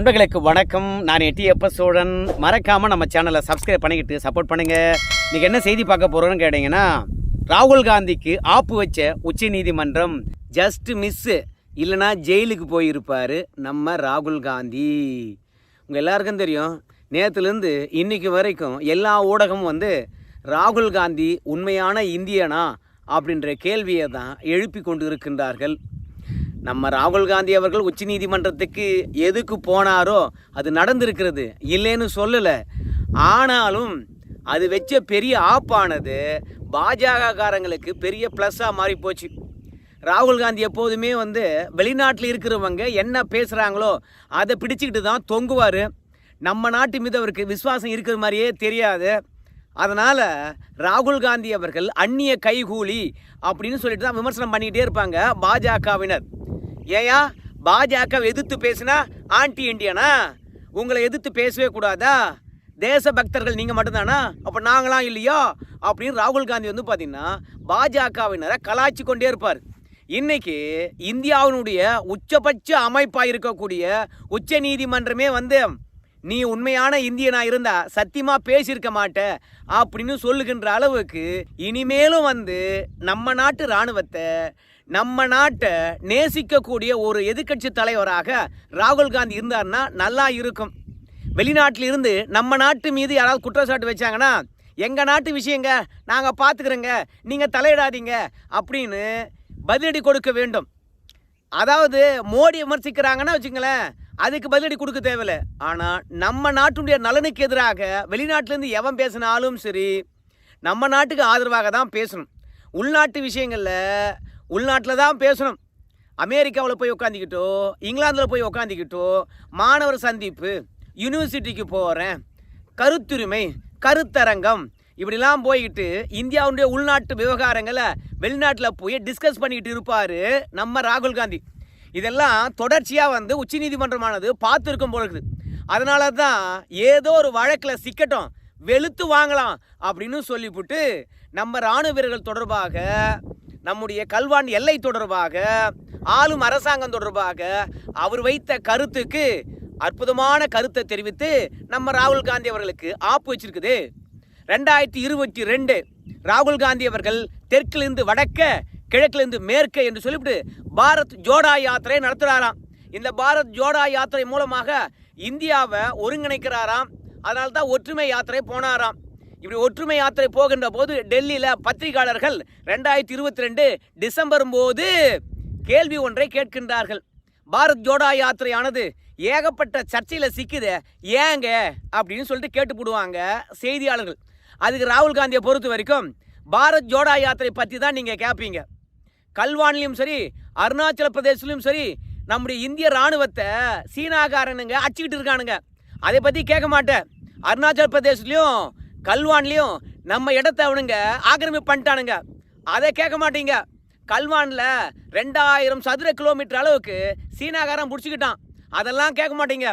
நண்பர்களுக்கு வணக்கம். நான் எட்டி எப்ப சோழன். மறக்காமல் நம்ம சேனலை சப்ஸ்கிரைப் பண்ணிக்கிட்டு சப்போர்ட் பண்ணுங்கள் இன்றைக்கி என்ன செய்தி பார்க்க போகிறோன்னு கேட்டிங்கன்னா ராகுல் காந்திக்கு ஆப்பு வச்ச உச்ச நீதிமன்றம் ஜஸ்ட் மிஸ்ஸு இல்லைனா ஜெயிலுக்கு போயிருப்பார் நம்ம ராகுல் காந்தி. உங்கள் எல்லாருக்கும் தெரியும் நேற்றுலேருந்து இன்னைக்கு வரைக்கும் எல்லா ஊடகமும் வந்து ராகுல் காந்தி உண்மையான இந்தியனா அப்படின்ற கேள்வியை தான் எழுப்பி கொண்டு இருக்கின்றார்கள் நம்ம ராகுல் காந்தி அவர்கள் உச்ச நீதிமன்றத்துக்கு எதுக்கு போனாரோ அது நடந்திருக்கிறது. இல்லைன்னு சொல்லலை. ஆனாலும் அது வச்ச பெரிய ஆப்பானது பாஜகக்காரங்களுக்கு பெரிய ப்ளஸ்ஸாக மாறி போச்சு. ராகுல் காந்தி எப்போதுமே வந்து வெளிநாட்டில் இருக்கிறவங்க என்ன பேசுகிறாங்களோ அதை பிடிச்சிக்கிட்டு தான் தொங்குவார். நம்ம நாட்டு மீது அவருக்கு விசுவாசம் இருக்கிற மாதிரியே தெரியாது. அதனால் ராகுல் காந்தி அவர்கள் அந்நிய கைகூலி அப்படின்னு சொல்லிட்டு தான் விமர்சனம் பண்ணிக்கிட்டே இருப்பாங்க பாஜகவினர். ஏயா பாஜக எதிர்த்து பேசினா ஆன்டி இண்டியனா உங்களை எதிர்த்து பேசவே கூடாதா? தேச பக்தர்கள் நீங்கள் மட்டும்தானா? அப்போ நாங்களாம் இல்லையா? அப்படின்னு ராகுல் காந்தி வந்து பார்த்தீங்கன்னா பாஜகவினரை கலாய்ச்சி கொண்டே இருப்பார். இன்னைக்கு இந்தியாவினுடைய உச்சபட்ச அமைப்பாக இருக்கக்கூடிய உச்ச நீதிமன்றமே வந்து நீ உண்மையான இந்தியனா இருந்தா சத்தியமா பேசியிருக்க மாட்ட அப்படின்னு சொல்லுகின்ற அளவுக்கு இனிமேலும் வந்து நம்ம நாட்டு இராணுவத்தை நம்ம நாட்டை நேசிக்கக்கூடிய ஒரு எதிர்க்கட்சி தலைவராக ராகுல் காந்தி இருந்தார்னா நல்லா இருக்கும். வெளிநாட்டில் இருந்து நம்ம நாட்டு மீது யாராவது குற்றச்சாட்டு வச்சாங்கன்னா எங்கள் நாட்டு விஷயங்க? நாங்கள் பார்த்துக்குறோங்க நீங்கள் தலையிடாதீங்க. அப்படின்னு பதிலடி கொடுக்க வேண்டும். அதாவது மோடி விமர்சிக்கிறாங்கன்னா வச்சுங்களேன் அதுக்கு பதிலடி கொடுக்க தேவையில்ல. ஆனால் நம்ம நாட்டுடைய நலனுக்கு எதிராக வெளிநாட்டிலேருந்து எவன் பேசினாலும் சரி நம்ம நாட்டுக்கு ஆதரவாக தான் பேசணும். உள்நாட்டு விஷயங்களில் உள்நாட்டில் தான் பேசணும். அமெரிக்காவில் போய் உட்காந்துக்கிட்டோ இங்கிலாந்தில் போய் உட்காந்துக்கிட்டோ மாணவர் சந்திப்பு யூனிவர்சிட்டிக்கு போகிறேன் கருத்துரிமை கருத்தரங்கம் இப்படிலாம் போய்கிட்டு இந்தியாவுடைய உள்நாட்டு விவகாரங்களை வெளிநாட்டில் போய் டிஸ்கஸ் பண்ணிக்கிட்டு இருப்பார் நம்ம ராகுல் காந்தி. இதெல்லாம் தொடர்ச்சியாக வந்து உச்சநீதிமன்றமானது பார்த்துருக்கும் போல இருக்குது. அதனால தான் ஏதோ ஒரு வழக்கில் சிக்கட்டும் வெளுத்து வாங்கலாம் அப்படின்னு சொல்லிவிட்டு நம்ம இராணுவ வீரர்கள் தொடர்பாக நம்முடைய கல்வான் எல்லை தொடர்பாக ஆளும் அரசாங்கம் தொடர்பாக அவர் வைத்த கருத்துக்கு அற்புதமான கருத்தை தெரிவித்து நம்ம ராகுல் காந்தி அவர்களுக்கு ஆப்பு வச்சிருக்குது. ரெண்டாயிரத்தி இருபத்தி ரெண்டு ராகுல் காந்தி அவர்கள் தெற்கிலிருந்து வடக்க கிழக்கிலிருந்து மேற்கே என்று சொல்லிவிட்டு பாரத் ஜோடா யாத்திரை நடத்துகிறாராம் இந்த பாரத் ஜோடா யாத்திரை மூலமாக இந்தியாவை ஒருங்கிணைக்கிறாராம். அதனால தான் ஒற்றுமை யாத்திரை போனாராம். இப்படி ஒற்றுமை யாத்திரை போகின்ற போது டெல்லியில் பத்திரிகையாளர்கள் ரெண்டாயிரத்தி இருபத்தி ரெண்டு டிசம்பர் போது கேள்வி ஒன்றை கேட்கின்றார்கள். பாரத் ஜோடா யாத்திரையானது ஏகப்பட்ட சர்ச்சையில் சிக்குது ஏங்க அப்படின்னு சொல்லிட்டு கேட்டுப்பிடுவாங்க செய்தியாளர்கள். அதுக்கு ராகுல் காந்தியை பொறுத்த வரைக்கும் பாரத் ஜோடா யாத்திரை பற்றி தான் நீங்கள் கேட்பீங்க கல்வான்லையும் சரி அருணாச்சல பிரதேசலையும் சரி நம்முடைய இந்திய ராணுவத்தை சீனாக்காரனுங்க அச்சுக்கிட்டு இருக்கானுங்க. அதை பற்றி கேட்க மாட்டேன். அருணாச்சல பிரதேசலையும் கல்வான்லையும் நம்ம இடத்த அவனுங்க ஆக்கிரமிப்பு பண்ணிட்டானுங்க. அதை கேட்க மாட்டீங்க. கல்வானில் ரெண்டாயிரம் சதுர கிலோமீட்டர் அளவுக்கு சீனாகாரன் பிடிச்சிக்கிட்டான். அதெல்லாம் கேட்க மாட்டீங்க.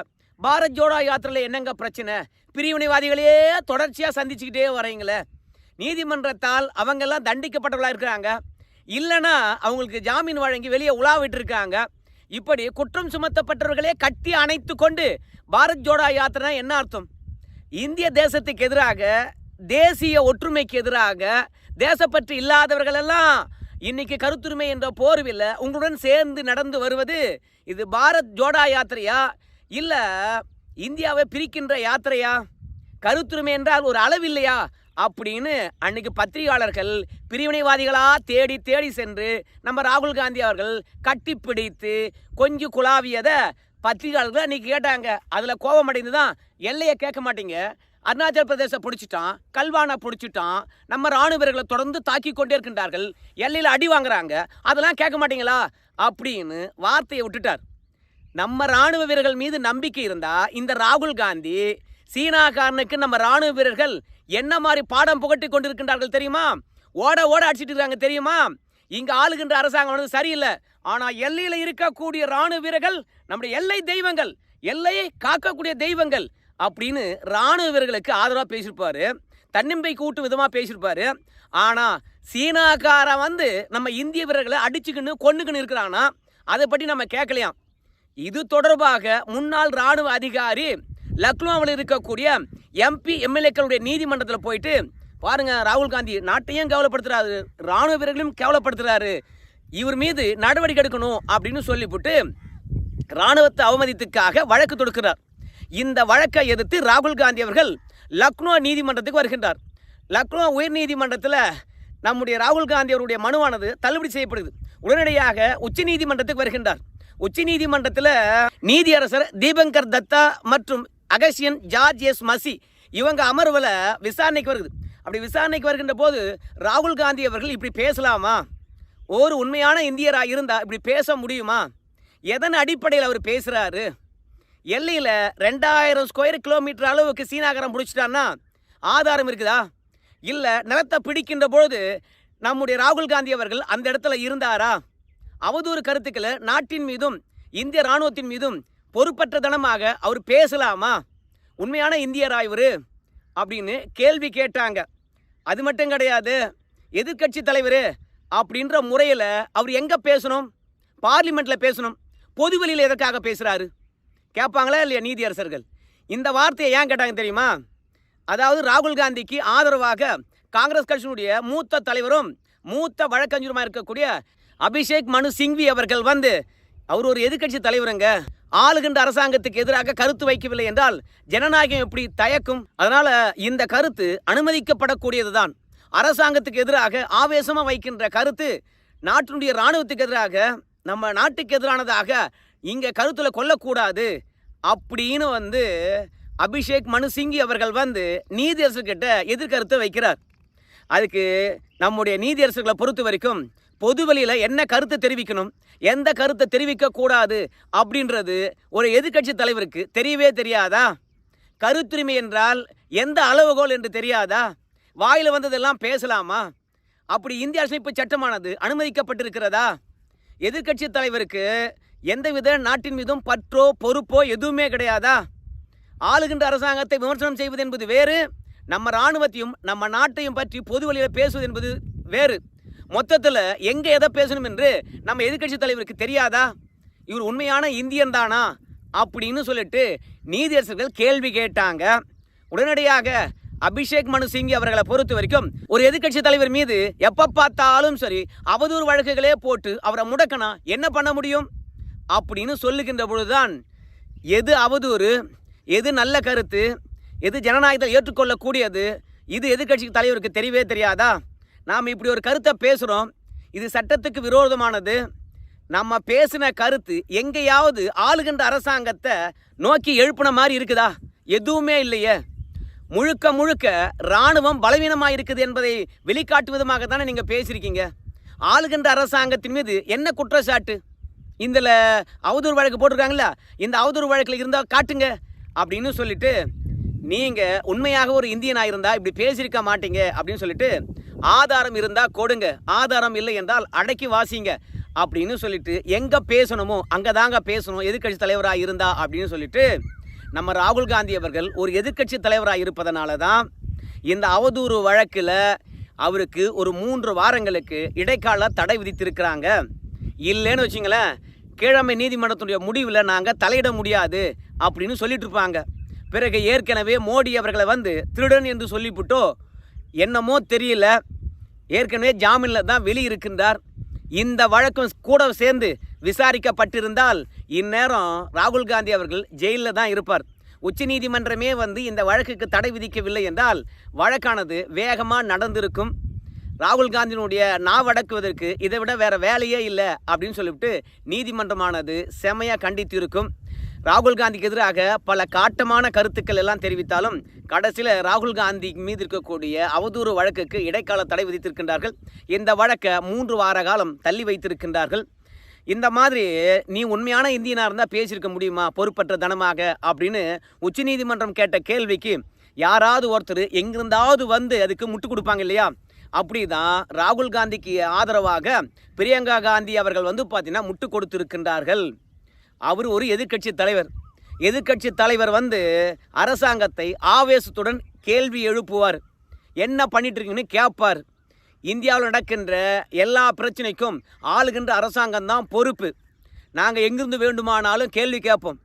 பாரத் ஜோடா யாத்திரையில் என்னங்க பிரச்சனை? பிரிவினைவாதிகளையே தொடர்ச்சியாக சந்திச்சுக்கிட்டே வரீங்களே நீதிமன்றத்தால் அவங்கெல்லாம் தண்டிக்கப்பட்டவர்களாக இருக்கிறாங்க. இல்லைன்னா அவங்களுக்கு ஜாமீன் வழங்கி வெளியே உலாவிட்டு இருக்காங்க இப்படி குற்றம் சுமத்தப்பட்டவர்களே கட்டி அணைத்து கொண்டு பாரத் ஜோடா யாத்திரை என்ன அர்த்தம்? இந்திய தேசத்துக்கு எதிராக தேசிய ஒற்றுமைக்கு எதிராக தேசப்பற்று இல்லாதவர்களெல்லாம் இன்னைக்கு கருத்துரிமை என்ற போர்வில் உங்களுடன் சேர்ந்து நடந்து வருவது இது பாரத் ஜோடா யாத்திரையா? இல்லை இந்தியாவை பிரிக்கின்ற யாத்திரையா? கருத்துரிமை என்றால் ஒரு அளவில்லையா அப்படின்னு அன்னைக்கு பத்திரிகையாளர்கள் பிரிவினைவாதிகளாக தேடி தேடி சென்று நம்ம ராகுல் காந்தி அவர்கள் கட்டிப்பிடித்து கொஞ்சம் குழாவியதை பத்திரிகையாளர்கள் அன்னைக்கு கேட்டாங்க. அதில் கோபம் அடைந்து தான் எல்லையை கேட்க மாட்டீங்க. அருணாச்சல பிரதேசம் பிடிச்சிட்டான் கல்வானா பிடிச்சிட்டான் நம்ம ராணுவ வீரர்களை தொடர்ந்து தாக்கி கொண்டே இருக்கின்றார்கள் எல்லையில் அடி வாங்குறாங்க அதெல்லாம் கேட்க மாட்டீங்களா? அப்படின்னு வார்த்தையை விட்டுட்டார். நம்ம ராணுவ வீரர்கள் மீது நம்பிக்கை இருந்தால் இந்த ராகுல் காந்தி சீனாக்காரனுக்கு நம்ம ராணுவ வீரர்கள் என்ன மாதிரி பாடம் புகட்டி கொண்டிருக்கின்றார்கள் தெரியுமா? ஓட ஓட அடிச்சிட்டு இருக்காங்க தெரியுமா? இங்க ஆளுகின்ற அரசாங்கம் வந்து சரியில்லை. ஆனா எல்லையில இருக்கக்கூடிய ராணுவ வீரர்கள் நம்முடைய எல்லை தெய்வங்கள் எல்லையை காக்கக்கூடிய தெய்வங்கள் அப்படின்னு ராணுவ வீரர்களுக்கு ஆதரவாக பேசியிருப்பாரு. தன்னம்பிக்கை கூட்டு விதமாக பேசியிருப்பாரு. ஆனால் சீனாக்காரன் வந்து நம்ம இந்திய வீரர்களை அடிச்சுக்கின்னு கொண்டுக்கின்னு இருக்கிறானா அதை பற்றி நம்ம கேட்கலையாம். இது தொடர்பாக முன்னாள் ராணுவ அதிகாரி லக்னோவில் இருக்கக்கூடிய எம்பி எம்எல்ஏக்களுடைய நீதிமன்றத்தில் போயிட்டு பாருங்க ராகுல் காந்தி நாட்டையும் கேவலப்படுத்துறாரு ராணுவ வீரர்களையும் கேவலப்படுத்துறாரு. இவர் மீது நடவடிக்கை எடுக்கணும் அப்படின்னு சொல்லிவிட்டு ராணுவத்தை அவமதித்துக்காக வழக்கு தொடுக்கிறார். இந்த வழக்கை எதிர்த்து ராகுல் காந்தி அவர்கள் லக்னோ நீதிமன்றத்துக்கு வருகின்றார். லக்னோ உயர் நீதிமன்றத்தில் நம்முடைய ராகுல் காந்தி அவருடைய மனுவானது தள்ளுபடி செய்யப்படுது. உடனடியாக உச்ச நீதிமன்றத்துக்கு வருகின்றார். உச்ச நீதிமன்றத்தில் நீதியரசர் தீபங்கர் தத்தா மற்றும் அகசியன் ஜார்ஜ் எஸ் மசி. இவங்க அமர்வில் விசாரணைக்கு வருது அப்படி விசாரணைக்கு வருகின்ற போது ராகுல் காந்தி அவர்கள் இப்படி பேசலாமா? ஒரு உண்மையான இந்தியராக இருந்தால் இப்படி பேச முடியுமா? எதன் அடிப்படையில் அவர் பேசுகிறாரு எல்லையில் ரெண்டாயிரம் ஸ்கொயர் கிலோமீட்டர் அளவுக்கு சீனாகரம் பிடிச்சிட்டான்னா ஆதாரம் இருக்குதா? இல்லை நிலத்தை பிடிக்கின்ற பொழுது நம்முடைய ராகுல் காந்தி அவர்கள் அந்த இடத்துல இருந்தாரா? அவதூறு கருத்துக்களை நாட்டின் மீதும் இந்திய இராணுவத்தின் மீதும் பொறுப்பற்றதனமாக அவர் பேசலாமா? உண்மையான இந்தியரா இவர்? அப்படின்னு கேள்வி கேட்டாங்க. அது மட்டும் கிடையாது எதிர்க்கட்சி தலைவர் அப்படின்ற முறையில் அவர் எங்கே பேசணும்? பார்லிமெண்ட்டில் பேசணும். பொதுவெளியில் எதற்காக பேசுகிறாரு கேட்பாங்களா இல்லையா நீதியரசர்கள்? இந்த வார்த்தையை ஏன் கேட்டாங்க தெரியுமா? அதாவது ராகுல் காந்திக்கு ஆதரவாக காங்கிரஸ் கட்சியினுடைய மூத்த தலைவரும் மூத்த வழக்கறிஞருமா இருக்கக்கூடிய அபிஷேக் மனு சிங்வி அவர்கள் வந்து அவர் ஒரு எதிர்க்கட்சி தலைவருங்க. ஆளுகின்ற அரசாங்கத்துக்கு எதிராக கருத்து வைக்கவில்லை என்றால் ஜனநாயகம் எப்படி தயக்கும்? அதனால இந்த கருத்து அனுமதிக்கப்படக்கூடியதுதான். அரசாங்கத்துக்கு எதிராக ஆவேசமா வைக்கின்ற கருத்து நாட்டினுடைய இராணுவத்துக்கு எதிராக நம்ம நாட்டுக்கு எதிரானதாக இங்க கருத்துல கொல்லக்கூடாது அப்படின்னு வந்து அபிஷேக் மனு சிங்கி அவர்கள் வந்து நீதியரசர்கிட்ட எதிர்கருத்தை வைக்கிறார். அதுக்கு நம்முடைய நீதியரசர்களை பொறுத்த வரைக்கும் பொதுவெளியில் என்ன கருத்தை தெரிவிக்கணும்? எந்த கருத்தை தெரிவிக்கக்கூடாது? அப்படின்றது ஒரு எதிர்க்கட்சி தலைவருக்கு தெரியவே தெரியாதா? கருத்துரிமை என்றால் எந்த அளவுகோல் என்று தெரியாதா? வாயில் வந்ததெல்லாம் பேசலாமா? அப்படி இந்திய அரசமைப்பு சட்டமானது அனுமதிக்கப்பட்டிருக்கிறதா? எதிர்க்கட்சி தலைவருக்கு எந்தவித நாட்டின் மீதும் பற்றோ பொறுப்போ எதுவுமே கிடையாதா? ஆளுகின்ற அரசாங்கத்தை விமர்சனம் செய்வது என்பது வேறு நம்ம இராணுவத்தையும் நம்ம நாட்டையும் பற்றி பொது வழியில் பேசுவது என்பது வேறு. மொத்தத்தில் எங்கே எதை பேசணும் என்று நம்ம எதிர்க்கட்சி தலைவருக்கு தெரியாதா? இவர் உண்மையான இந்தியன் தானா? அப்படின்னு சொல்லிட்டு நீதியரசர்கள் கேள்வி கேட்டாங்க. உடனடியாக அபிஷேக் மனு சிங்கி அவர்களை பொறுத்த வரைக்கும் ஒரு எதிர்க்கட்சி தலைவர் மீது எப்போ பார்த்தாலும் சரி அவதூறு வழக்குகளே போட்டு அவரை முடக்கணும் என்ன பண்ண முடியும்? அப்படின்னு சொல்லுகின்ற பொழுதுதான் எது அவதூறு எது நல்ல கருத்து எது ஜனநாயகத்தை ஏற்றுக்கொள்ளக்கூடியது இது எதிர்க்கட்சி தலைவருக்கு தெரியவே தெரியாதா? நாம் இப்படி ஒரு கருத்தை பேசுகிறோம் இது சட்டத்துக்கு விரோதமானது. நம்ம பேசின கருத்து எங்கேயாவது ஆளுகின்ற அரசாங்கத்தை நோக்கி எழுப்புன மாதிரி இருக்குதா? எதுவுமே இல்லையே. முழுக்க முழுக்க இராணுவம் பலவீனமாக இருக்குது என்பதை வெளிக்காட்டு விதமாக தானே நீங்கள் பேசியிருக்கீங்க. ஆளுகின்ற அரசாங்கத்தின் மீது என்ன குற்றச்சாட்டு? இதில் அவதூறு வழக்கு போட்டிருக்காங்களா இந்த அவதூறு வழக்கில் இருந்தால் காட்டுங்க அப்படின்னு சொல்லிட்டு நீங்கள் உண்மையாக ஒரு இந்தியனாக இருந்தால் இப்படி பேசியிருக்க மாட்டீங்க அப்படின்னு சொல்லிட்டு ஆதாரம் இருந்தால் கொடுங்க. ஆதாரம் இல்லை என்றால் அடக்கி வாசிங்க. அப்படின்னு சொல்லிட்டு எங்கே பேசணுமோ அங்கே தாங்க பேசணும். எதிர்க்கட்சி தலைவராக இருந்தா அப்படின்னு சொல்லிட்டு நம்ம ராகுல் காந்தி அவர்கள் ஒரு எதிர்க்கட்சி தலைவராக இருப்பதனால தான் இந்த அவதூறு வழக்கில் அவருக்கு ஒரு மூன்று வாரங்களுக்கு இடைக்கால தடை விதித்திருக்கிறாங்க. இல்லைன்னு வச்சிங்களேன் கீழமை நீதிமன்றத்துடைய முடிவில் நாங்கள் தலையிட முடியாது அப்படின்னு சொல்லிட்டு இருப்பாங்க பிறகு ஏற்கனவே மோடி அவர்களை வந்து திருடன் என்று சொல்லிவிட்டோ என்னமோ தெரியல. ஏற்கனவே ஜாமீனில் தான் வெளியிருக்கின்றார். இந்த வழக்கும் கூட சேர்ந்து விசாரிக்கப்பட்டிருந்தால் இந்நேரம் ராகுல் காந்தி அவர்கள் ஜெயிலில் தான் இருப்பார். உச்சநீதிமன்றமே வந்து இந்த வழக்குக்கு தடை விதிக்கவில்லை என்றால் வழக்கானது வேகமாக நடந்திருக்கும். ராகுல் காந்தியினுடைய நாவடக்குவதற்கு இதை விட வேறு வேலையே இல்லை அப்படின்னு சொல்லிவிட்டு நீதிமன்றமானது செமையாக கண்டித்திருக்கும். ராகுல் காந்திக்கு எதிராக பல காட்டமான கருத்துக்கள் எல்லாம் தெரிவித்தாலும் கடைசியில் ராகுல் காந்தி மீது இருக்கக்கூடிய அவதூறு வழக்குக்கு இடைக்கால தடை விதித்திருக்கின்றார்கள். இந்த வழக்கை மூன்று வார காலம் தள்ளி வைத்திருக்கின்றார்கள். இந்த மாதிரி நீ உண்மையான இந்தியனாக இருந்தால் பேசியிருக்க முடியுமா? பொறுப்பற்ற தனமாக அப்படின்னு உச்சநீதிமன்றம் கேட்ட கேள்விக்கு யாராவது ஒருத்தர் எங்கிருந்தாவது வந்து அதுக்கு முட்டு கொடுப்பாங்க இல்லையா? அப்படி தான் ராகுல் காந்திக்கு ஆதரவாக பிரியங்கா காந்தி அவர்கள் வந்து பார்த்தீங்கன்னா முட்டு கொடுத்திருக்கின்றார்கள். அவர் ஒரு எதிர்க்கட்சி தலைவர். எதிர்க்கட்சி தலைவர் வந்து அரசாங்கத்தை ஆவேசத்துடன் கேள்வி எழுப்புவார். என்ன பண்ணிட்டு இருக்கீங்கன்னு கேட்பார் இந்தியாவில் நடக்கின்ற எல்லா பிரச்சனைக்கும் ஆளுகின்ற அரசாங்கம் தான் பொறுப்பு. நாங்கள் எங்கிருந்து வேண்டுமானாலும் கேள்வி கேட்போம்.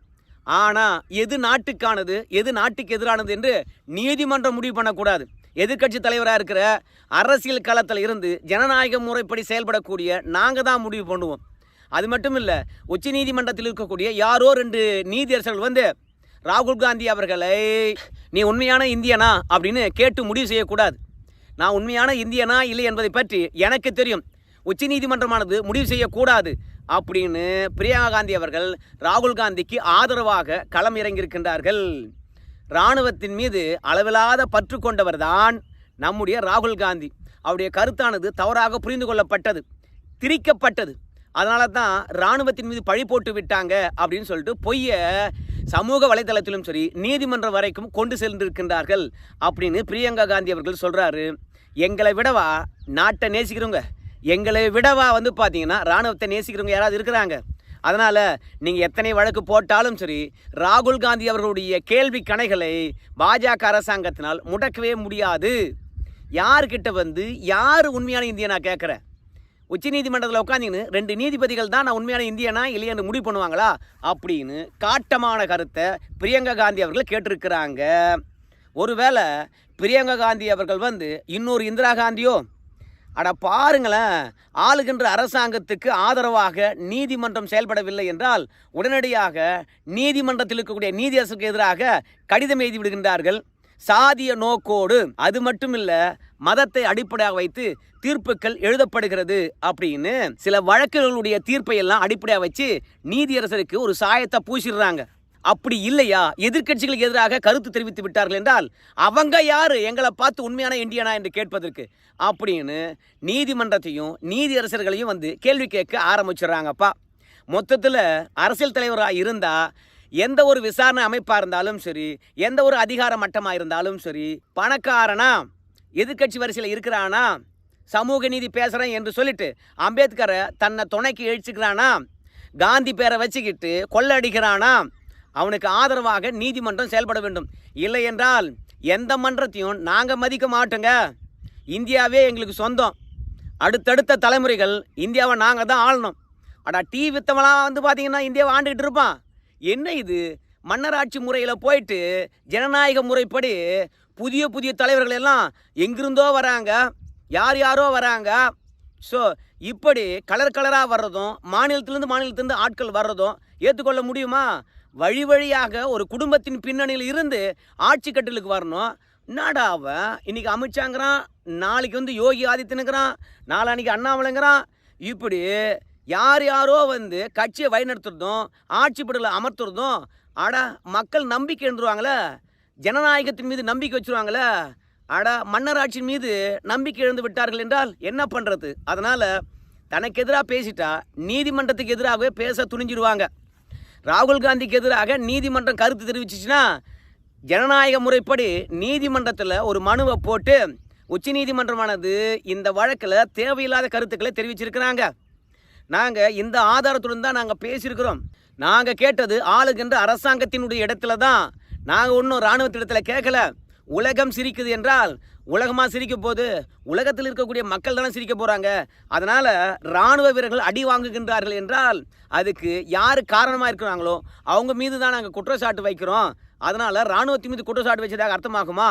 ஆனால் எது நாட்டுக்கானது எது நாட்டுக்கு எதிரானது என்று நீதிமன்றம் முடிவு பண்ணக்கூடாது. எதிர்க்கட்சி தலைவராக இருக்கிற அரசியல் களத்தில் இருந்து ஜனநாயக முறைப்படி செயல்படக்கூடிய நாங்கள் தான் முடிவு பண்ணுவோம். அது மட்டும் இல்லை உச்ச நீதிமன்றத்தில் இருக்கக்கூடிய யாரோ ரெண்டு நீதியரசர்கள் வந்து ராகுல் காந்தி அவர்களை நீ உண்மையான இந்தியனா? அப்படின்னு கேட்டு முடிவு செய்யக்கூடாது. நான் உண்மையான இந்தியனா இல்லை என்பதை பற்றி எனக்கு தெரியும். உச்ச நீதிமன்றமானது முடிவு செய்யக்கூடாது அப்படின்னு பிரியங்கா காந்தி அவர்கள் ராகுல் காந்திக்கு ஆதரவாக களம் இறங்கியிருக்கின்றார்கள். இராணுவத்தின் மீது அளவில்லாத பற்று கொண்டவர்தான் நம்முடைய ராகுல் காந்தி. அவருடைய கருத்தானது தவறாக புரிந்து கொள்ளப்பட்டது திரிக்கப்பட்டது. அதனால தான் இராணுவத்தின் மீது பழி போட்டு விட்டாங்க அப்படின்னு சொல்லிட்டு பொய்யை சமூக வலைதளத்திலும் சரி நீதிமன்றம் வரைக்கும் கொண்டு சென்றிருக்கின்றார்கள் அப்படின்னு பிரியங்கா காந்தி அவர்கள் சொல்கிறாரு எங்களை விடவா? நாட்டை நேசிக்கிறவங்க. எங்களை விடவா வந்து பார்த்தீங்கன்னா இராணுவத்தை நேசிக்கிறவங்க யாராவது இருக்கிறாங்க. அதனால் நீங்கள் எத்தனை வழக்கு போட்டாலும் சரி ராகுல் காந்தி அவர்களுடைய கேள்வி கணைகளை பாஜக அரசாங்கத்தினால் முடக்கவே முடியாது. யார்கிட்ட வந்து யார் உண்மையான இந்தியனா கேட்குறேன் உச்ச நீதிமன்றத்தில் உட்காந்திங்கன்னு ரெண்டு நீதிபதிகள் தான் நான் உண்மையான இந்தியனா இல்லையான்னு முடிவு பண்ணுவாங்களா? அப்படின்னு காட்டமான கருத்தை பிரியங்கா காந்தி அவர்கள் கேட்டிருக்கிறாங்க. ஒருவேளை பிரியங்கா காந்தி அவர்கள் வந்து இன்னொரு இந்திரா காந்தியோ? அட பாருங்களேன் ஆளுகின்ற அரசாங்கத்துக்கு ஆதரவாக நீதிமன்றம் செயல்படவில்லை என்றால் உடனடியாக நீதிமன்றத்தில் இருக்கக்கூடிய நீதியரசுக்கு எதிராக கடிதம் எழுதி விடுகின்றார்கள். சாதிய நோக்கோடு. அது மட்டும் இல்லை மதத்தை அடிப்படையாக வைத்து தீர்ப்புகள் எழுதப்படுகிறது அப்படின்னு சில வழக்குகளுடைய தீர்ப்பை எல்லாம் அடிப்படையாக வச்சு நீதியரசருக்கு ஒரு சாயத்தை பூசிடுறாங்க. அப்படி இல்லையா? எதிர்க்கட்சிகளுக்கு எதிராக கருத்து தெரிவித்து விட்டார்கள் என்றால் அவங்க யாரு? எங்களை பார்த்து உண்மையான இந்தியனா என்று கேட்பதற்கு. அப்படின்னு நீதிமன்றத்தையும் நீதியரசர்களையும் வந்து கேள்வி கேட்க ஆரம்பிச்சிடுறாங்கப்பா. மொத்தத்தில் அரசியல் தலைவராக இருந்தால் எந்த ஒரு விசாரணை அமைப்பாக இருந்தாலும் சரி எந்த ஒரு அதிகார மட்டமாக இருந்தாலும் சரி பணக்காரனா? எதிர்க்கட்சி வரிசையில் இருக்கிறானா? சமூக நீதி பேசுகிறேன் என்று சொல்லிட்டு அம்பேத்கரை தன்னை துணைக்கு எழுச்சிக்கிறானா காந்தி பேரை வச்சுக்கிட்டு கொள்ளடிக்கிறானா? அவனுக்கு ஆதரவாக நீதிமன்றம் செயல்பட வேண்டும். இல்லை என்றால் எந்த மன்றத்தையும் நாங்கள் மதிக்க மாட்டோங்க. இந்தியாவே எங்களுக்கு சொந்தம். அடுத்தடுத்த தலைமுறைகள் இந்தியாவை நாங்கள் தான் ஆளணும். அடா டீ வித்தவெல்லாம் வந்து பார்த்தீங்கன்னா இந்தியாவை ஆண்டுகிட்டு இருப்பான். என்ன இது? மன்னராட்சி முறையில் போயிட்டு ஜனநாயக முறைப்படி புதிய புதிய தலைவர்கள் எல்லாம் எங்கிருந்தோ வராங்க யார் யாரோ வராங்க. ஸோ இப்படி கலர் கலராக வர்றதும் மாநிலத்திலேருந்து மாநிலத்திலேருந்து ஆட்கள் வர்றதும் ஏற்றுக்கொள்ள முடியுமா? வழி வழியாக ஒரு குடும்பத்தின் பின்னணியில் இருந்து ஆட்சி கட்டலுக்கு வரணும். என்னடா அவன்? இன்னைக்கு அமித்ஷாங்கிறான் நாளைக்கு வந்து யோகி ஆதித்யனுங்கிறான் நாளான்னைக்கு அண்ணாமலைங்கிறான். இப்படி யார் யாரோ வந்து கட்சியை வழிநடத்துறதும் ஆட்சி அமர்த்துறதும் ஆடா மக்கள் நம்பிக்கை எழுந்துருவாங்களே. ஜனநாயகத்தின் மீது நம்பிக்கை வச்சுருவாங்களே. ஆடா மன்னராட்சியின் மீது நம்பிக்கை இழந்து விட்டார்கள் என்றால் என்ன பண்ணுறது அதனால் தனக்கு எதிராக பேசிட்டா நீதிமன்றத்துக்கு எதிராகவே பேச துணிஞ்சிடுவாங்க. ராகுல் காந்திக்கு எதிராக நீதிமன்றம் கருத்து தெரிவிச்சிச்சுன்னா ஜனநாயக முறைப்படி நீதிமன்றத்தில் ஒரு மனுவை போட்டு உச்சநீதிமன்றமானது இந்த வழக்கில் தேவையில்லாத கருத்துக்களை தெரிவிச்சிருக்கிறாங்க. நாங்கள் இந்த ஆதாரத்துடன் தான் நாங்கள் பேசியிருக்கிறோம். நாங்கள் கேட்டது ஆளுகின்ற அரசாங்கத்தினுடைய இடத்துல தான். நாங்கள் ஒன்றும் இராணுவத்திடத்தில் கேட்கல உலகம் சிரிக்குது என்றால் உலகமாக சிரிக்க போது உலகத்தில் இருக்கக்கூடிய மக்கள் தானே சிரிக்க போகிறாங்க அதனால் இராணுவ வீரர்கள் அடி வாங்குகின்றார்கள் என்றால் அதுக்கு யார் காரணமாக இருக்கிறாங்களோ அவங்க மீது தான் நாங்கள் குற்றச்சாட்டு வைக்கிறோம். அதனால் இராணுவத்தின் மீது குற்றச்சாட்டு வச்சதாக அர்த்தமாகுமா?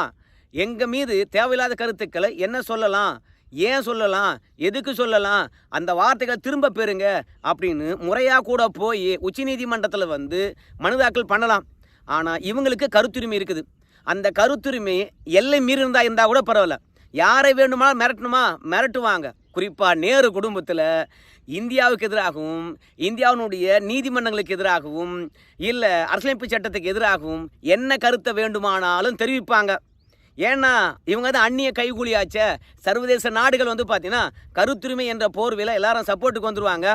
எங்கள் மீது தேவையில்லாத கருத்துக்களை என்ன சொல்லலாம்? ஏன் சொல்லலாம்? எதுக்கு சொல்லலாம்? அந்த வார்த்தைகள் திரும்ப பெறுங்க அப்படின்னு முறையாக கூட போய் உச்சநீதிமன்றத்தில் வந்து மனு தாக்கல் பண்ணலாம். ஆனால் இவங்களுக்கு கருத்துரிமை இருக்குது. அந்த கருத்துரிமை எல்லை மீறி இருந்தால் இருந்தால் கூட பரவாயில்ல. யாரை வேண்டுமானாலும் மிரட்டணுமா? மிரட்டுவாங்க. குறிப்பாக நேரு குடும்பத்தில் இந்தியாவுக்கு எதிராகவும் இந்தியாவினுடைய நீதிமன்றங்களுக்கு எதிராகவும் இல்லை அரசியலமைப்பு சட்டத்துக்கு எதிராகவும் என்ன கருத்தை வேண்டுமானாலும் தெரிவிப்பாங்க. ஏன்னா இவங்க தான் அந்நிய கைகூலியாச்ச. சர்வதேச நாடுகள் வந்து பார்த்தீங்கன்னா கருத்துரிமை என்ற போர்வையில் எல்லாரும் சப்போர்ட்டுக்கு வந்துருவாங்க.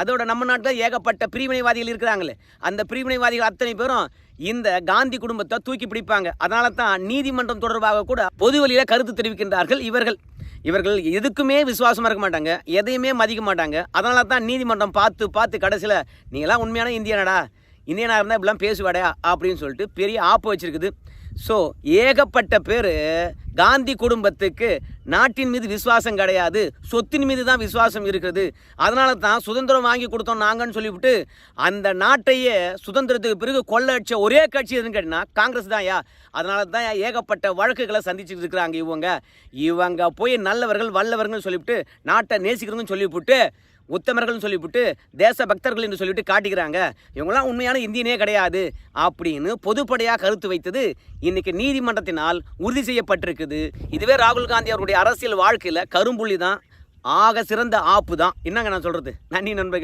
அதோட நம்ம நாட்டில் ஏகப்பட்ட பிரிவினைவாதிகள் இருக்கிறாங்களே. அந்த பிரிவினைவாதிகள் அத்தனை பேரும் இந்த காந்தி குடும்பத்தை தூக்கி பிடிப்பாங்க. அதனால தான் நீதிமன்றம் தொடர்பாக கூட பொது வழியில் கருத்து தெரிவிக்கின்றார்கள் இவர்கள். இவர்கள் எதுக்குமே விசுவாசமாக இருக்க மாட்டாங்க. எதையுமே மதிக்க மாட்டாங்க. அதனால தான் நீதிமன்றம் பார்த்து பார்த்து கடைசியில் நீங்களாம் உண்மையான இந்தியனடா. இந்தியனாக இருந்தால் இப்படிலாம் பேசுவாடா? அப்படின்னு சொல்லிட்டு பெரிய ஆப்பு வச்சுருக்குது. ஸோ ஏகப்பட்ட பேர் காந்தி குடும்பத்துக்கு நாட்டின் மீது விசுவாசம் கிடையாது. சொத்தின் மீது தான் விசுவாசம் இருக்கிறது. அதனால தான் சுதந்திரம் வாங்கி கொடுத்தோம் நாங்கன்னு சொல்லிவிட்டு அந்த நாட்டையே சுதந்திரத்துக்கு பிறகு கொள்ளடிச்ச ஒரே கட்சி எதுன்னு கேட்டினா காங்கிரஸ் தான் யா. அதனால தான் ஏகப்பட்ட வழக்குகளை சந்திச்சுட்டு இருக்கிறாங்க இவங்க. இவங்க போய் நல்லவர்கள் வல்லவர்கள் சொல்லிவிட்டு நாட்டை நேசிக்கிறவங்கன்னு சொல்லிவிட்டு உத்தமர்கள்னு சொல்லிவிட்டு தேச பக்தர்கள் என்று சொல்லிவிட்டு காட்டிக்கிறாங்க. இவங்களாம் உண்மையான இந்தியனே கிடையாது அப்படின்னு பொதுப்படையாக கருத்து வைத்தது இன்னைக்கு நீதிமன்றத்தினால் உறுதி செய்யப்பட்டிருக்குது. இதுவே ராகுல் காந்தி அவருடைய அரசியல் வாழ்க்கையில் கரும்புள்ளி தான் ஆக சிறந்த ஆப்பு தான் என்னங்க நான் சொல்கிறது நன்றி நண்பர்கள்.